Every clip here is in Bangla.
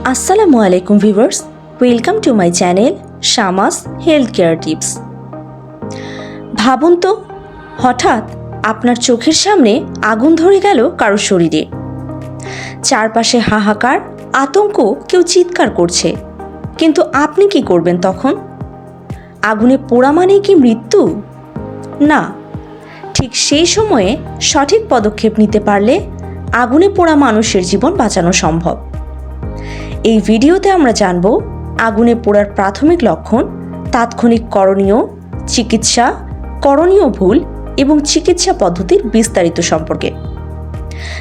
আসসালামু আলাইকুম viewers welcome to my channel Shama's health care tips ভাবুন তো, হঠাৎ আপনার চোখের সামনে আগুন ধরে গেল কারও শরীরে। চারপাশে হাহাকার, আতঙ্ক কেউ চিৎকার করছে। কিন্তু আপনি কি করবেন তখন? আগুনে পোড়া মানেই কি মৃত্যু? না। ঠিক সেই সময়ে সঠিক পদক্ষেপ নিতে পারলে আগুনে পোড়া মানুষের জীবন বাঁচানো সম্ভব। এই ভিডিওতে আমরা জানব আগুনে পোড়ার প্রাথমিক লক্ষণ, তাৎক্ষণিক করণীয়, চিকিৎসা, করণীয় ভুল এবং চিকিৎসা পদ্ধতির বিস্তারিত সম্পর্কে।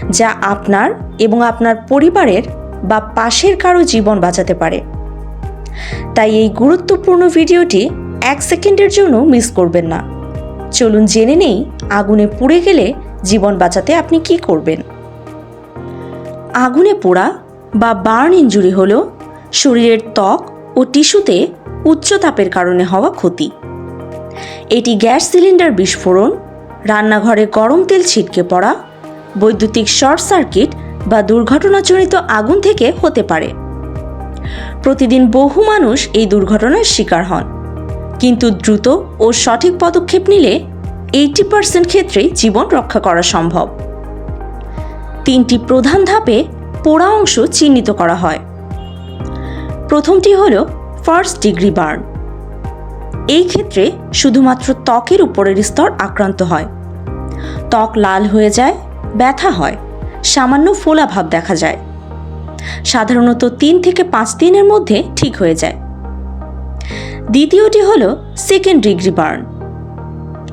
যা আপনার এবং আপনার পরিবারের বা পাশের কারও জীবন বাঁচাতে পারে। তাই এই গুরুত্বপূর্ণ ভিডিওটি এক সেকেন্ডের জন্য মিস করবেন না। চলুন জেনে নেই আগুনে পুড়ে গেলে জীবন বাঁচাতে আপনি কি করবেন। আগুনে পোড়া বা বার্ন ইঞ্জুরি হল শরীরের ত্বক ও টিস্যুতে উচ্চ তাপের কারণে হওয়া ক্ষতি। এটি গ্যাস সিলিন্ডার বিস্ফোরণ, রান্নাঘরে গরম তেল ছিটকে পড়া, বৈদ্যুতিক শর্ট সার্কিট বা দুর্ঘটনাজনিত আগুন থেকে হতে পারে। প্রতিদিন বহু মানুষ এই দুর্ঘটনার শিকার হন। কিন্তু দ্রুত ও সঠিক পদক্ষেপ নিলে এইটি পার্সেন্ট ক্ষেত্রেই জীবন রক্ষা করা সম্ভব। তিনটি প্রধান ধাপে পোড়া অংশ চিহ্নিত করা হয়। প্রথমটি হল ফার্স্ট ডিগ্রি বার্ন। এই ক্ষেত্রে শুধুমাত্র ত্বকের উপরের স্তর আক্রান্ত হয়। ত্বক লাল হয়ে যায়, ব্যথা হয়, সামান্য ফোলা ভাব দেখা যায়। সাধারণত তিন থেকে পাঁচ দিনের মধ্যে ঠিক হয়ে যায়। দ্বিতীয়টি হল সেকেন্ড ডিগ্রি বার্ন।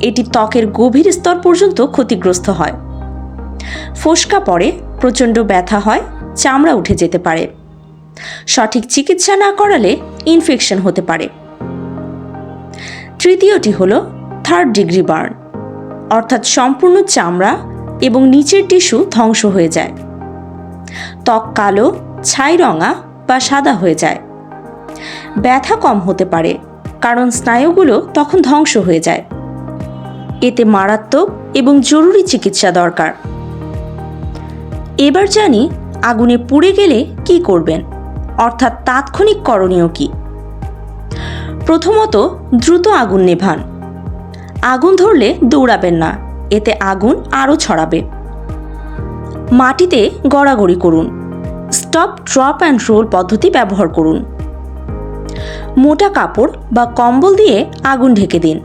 এটি ত্বকের গভীর স্তর পর্যন্ত ক্ষতিগ্রস্ত হয়। ফোসকা পড়ে, প্রচণ্ড ব্যথা হয় চামড়া উঠে যেতে পারে। সঠিক চিকিৎসা না করালে ইনফেকশন হতে পারে। তৃতীয়টি হল থার্ড ডিগ্রি বার্ন অর্থাৎ সম্পূর্ণ চামড়া এবং নিচের টিস্যু ধ্বংস হয়ে যায়। ত্বক কালো, ছাই রঙা বা সাদা হয়ে যায়। ব্যথা কম হতে পারে, কারণ স্নায়ুগুলো তখন ধ্বংস হয়ে যায়। এতে মারাত্মক এবং জরুরি চিকিৎসা দরকার। এবার জানি আগুনে পুড়ে গেলে কি করবেন? অর্থাৎ তাৎক্ষণিক করণীয় কি? প্রথমত দ্রুত আগুন নেভান। আগুন ধরলে দৌড়াবেন না, এতে আগুন আরও ছড়াবে। মাটিতে গড়াগড়ি করুন। স্টপ, ড্রপ অ্যান্ড রোল পদ্ধতি ব্যবহার করুন। মোটা কাপড় বা কম্বল দিয়ে আগুন ঢেকে দিন।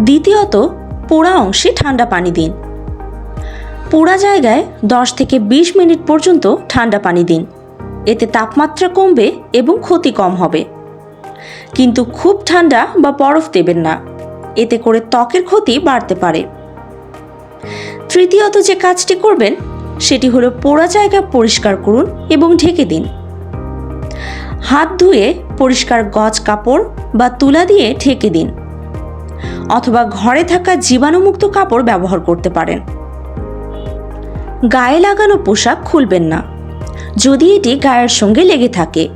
দ্বিতীয়ত পোড়া অংশে ঠান্ডা পানি দিন। পোড়া জায়গায় দশ থেকে বিশ মিনিট পর্যন্ত ঠান্ডা পানি দিন। এতে তাপমাত্রা কমবে এবং ক্ষতি কম হবে। কিন্তু খুব ঠান্ডা বা বরফ দেবেন না। এতে করে ত্বকের ক্ষতি বাড়তে পারে। তৃতীয়ত যে কাজটি করবেন, সেটি হলো পোড়া জায়গা পরিষ্কার করুন এবং ঢেকে দিন। হাত ধুয়ে পরিষ্কার গজ কাপড় বা তুলা দিয়ে ঢেকে দিন। অথবা ঘরে থাকা জীবাণুমুক্ত কাপড় ব্যবহার করতে পারেন। গায়ে লাগানো পোশাক খুলবেন না, যদি এটি গায়ের সঙ্গে লেগে থাকে।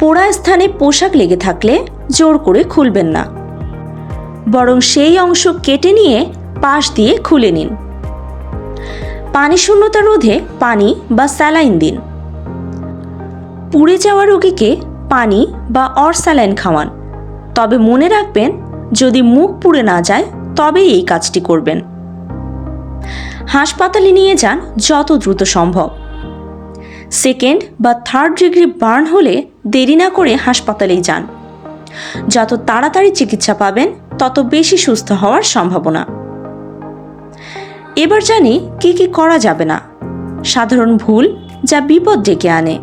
পোড়া স্থানে পোশাক লেগে থাকলে জোর করে খুলবেন না। বরং সেই অংশ কেটে নিয়ে পাশ দিয়ে খুলে নিন। পানি শূন্যতা রোধে পানি বা স্যালাইন দিন। পুড়ে যাওয়া রোগীকে পানি বা অর স্যালাইন খাওয়ান। তবে মনে রাখবেন, যদি মুখ পুড়ে না যায়, তবেই এই কাজটি করবেন। হাসপাতালে নিয়ে যান যত দ্রুত সম্ভব। সেকেন্ড বা থার্ড ডিগ্রি বার্ন হলে দেরি না করে হাসপাতালেই যান। যত তাড়াতাড়ি চিকিৎসা পাবেন, তত বেশি সুস্থ হওয়ার সম্ভাবনা। এবার জানি কি কি করা যাবে না। সাধারণ ভুল যা বিপদ ডেকে আনে।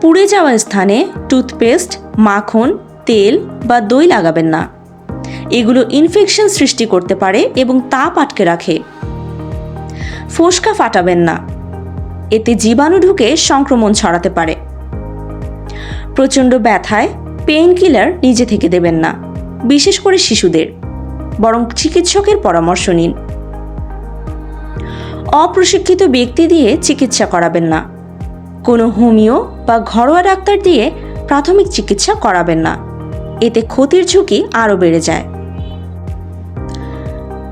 পুড়ে যাওয়া স্থানে টুথপেস্ট, মাখন, তেল বা দই লাগাবেন না। এগুলো ইনফেকশন সৃষ্টি করতে পারে এবং তাপ আটকে রাখে। ফোসকা ফাটাবেন না। এতে জীবাণু ঢুকে সংক্রমণ ছড়াতে পারে। প্রচণ্ড ব্যথায় পেইন কিলার নিজে থেকে দেবেন না, বিশেষ করে শিশুদের। বরং চিকিৎসকের পরামর্শ নিন। অপ্রশিক্ষিত ব্যক্তি দিয়ে চিকিৎসা করাবেন না। কোনো হোমিও বা ঘরোয়া ডাক্তার দিয়ে প্রাথমিক চিকিৎসা করাবেন না। এতে ক্ষতির ঝুঁকি আরও বেড়ে যায়।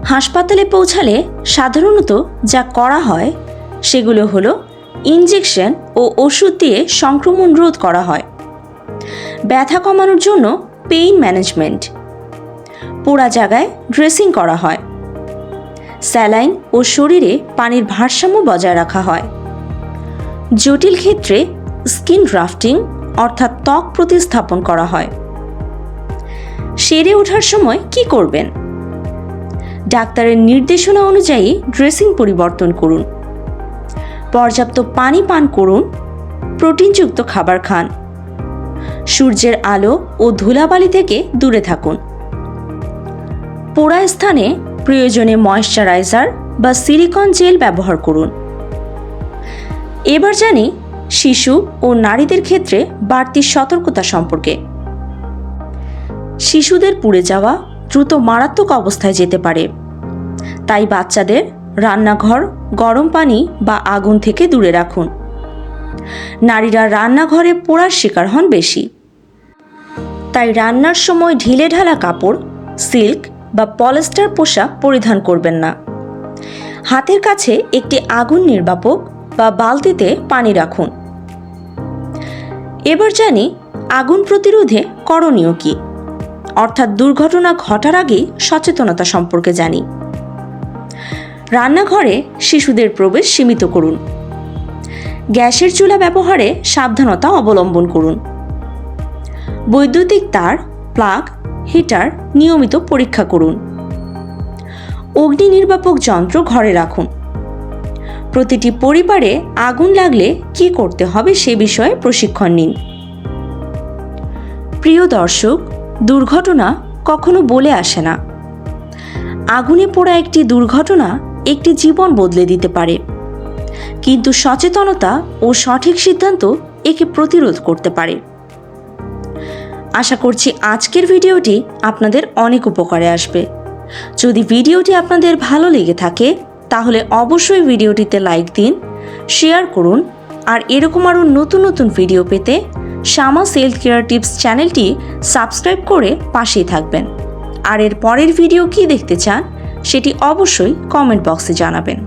হাসপাতালে পৌঁছালে সাধারণত যা করা হয় সেগুলো হলো ইনজেকশন ও ওষুধ দিয়ে সংক্রমণ রোধ করা হয়। ব্যথা কমানোর জন্য পেইন ম্যানেজমেন্ট। পোড়া জায়গায় ড্রেসিং করা হয়। স্যালাইন ও শরীরে পানির ভারসাম্য বজায় রাখা হয়। জটিল ক্ষেত্রে স্কিন ড্রাফটিং অর্থাৎ ত্বক প্রতিস্থাপন করা হয়। সেরে ওঠার সময় কি করবেন? ডাক্তারের নির্দেশনা অনুযায়ী ড্রেসিং পরিবর্তন করুন। পর্যাপ্ত পানি পান করুন। প্রোটিনযুক্ত খাবার খান। সূর্যের আলো ও ধুলাবালি থেকে দূরে থাকুন। পোড়া স্থানে প্রয়োজনে ময়শ্চারাইজার বা সিলিকন জেল ব্যবহার করুন। এবার জানি শিশু ও নারীদের ক্ষেত্রে বাড়তি সতর্কতা সম্পর্কে। শিশুদের পুড়ে যাওয়া দ্রুত মারাত্মক অবস্থায় যেতে পারে। তাই বাচ্চাদের রান্নাঘর, গরম পানি বা আগুন থেকে দূরে রাখুন। নারীরা রান্নাঘরে পোড়ার শিকার হন বেশি। তাই রান্নার সময় ঢিলে ঢালা কাপড়, সিল্ক বা পলেস্টার পোশাক পরিধান করবেন না। হাতের কাছে একটি আগুন নির্বাপক বা বালতিতে পানি রাখুন। এবার জানি আগুন প্রতিরোধে করণীয় কি। অর্থাৎ দুর্ঘটনা ঘটার আগেই সচেতনতা সম্পর্কে জানি। রান্নাঘরে শিশুদের প্রবেশ সীমিত করুন। গ্যাসের চুলা ব্যবহারে সাবধানতা অবলম্বন করুন। বৈদ্যুতিক তার, প্লাগ, হিটার নিয়মিত পরীক্ষা করুন। অগ্নি নির্বাপক যন্ত্র ঘরে রাখুন। প্রতিটি পরিবারে আগুন লাগলে কি করতে হবে সে বিষয়ে প্রশিক্ষণ নিন। প্রিয় দর্শক দুর্ঘটনা কখনো বলে আসে না। আগুনে পোড়া একটি দুর্ঘটনা একটি জীবন বদলে দিতে পারে। কিন্তু সচেতনতা ও সঠিক সিদ্ধান্ত একে প্রতিরোধ করতে পারে। আশা করছি আজকের ভিডিওটি আপনাদের অনেক উপকারে আসবে। যদি ভিডিওটি আপনাদের ভালো লেগে থাকে, তাহলে অবশ্যই ভিডিওটিতে লাইক দিন, শেয়ার করুন, আর এরকম আরও নতুন নতুন ভিডিও পেতে শ্যামা সেলফ কেয়ার টিপস চ্যানেলটি সাবস্ক্রাইব করে পাশেই থাকবেন। আর এর পরের ভিডিও কি দেখতে চান, সেটি অবশ্যই কমেন্ট বক্সে জানাবেন।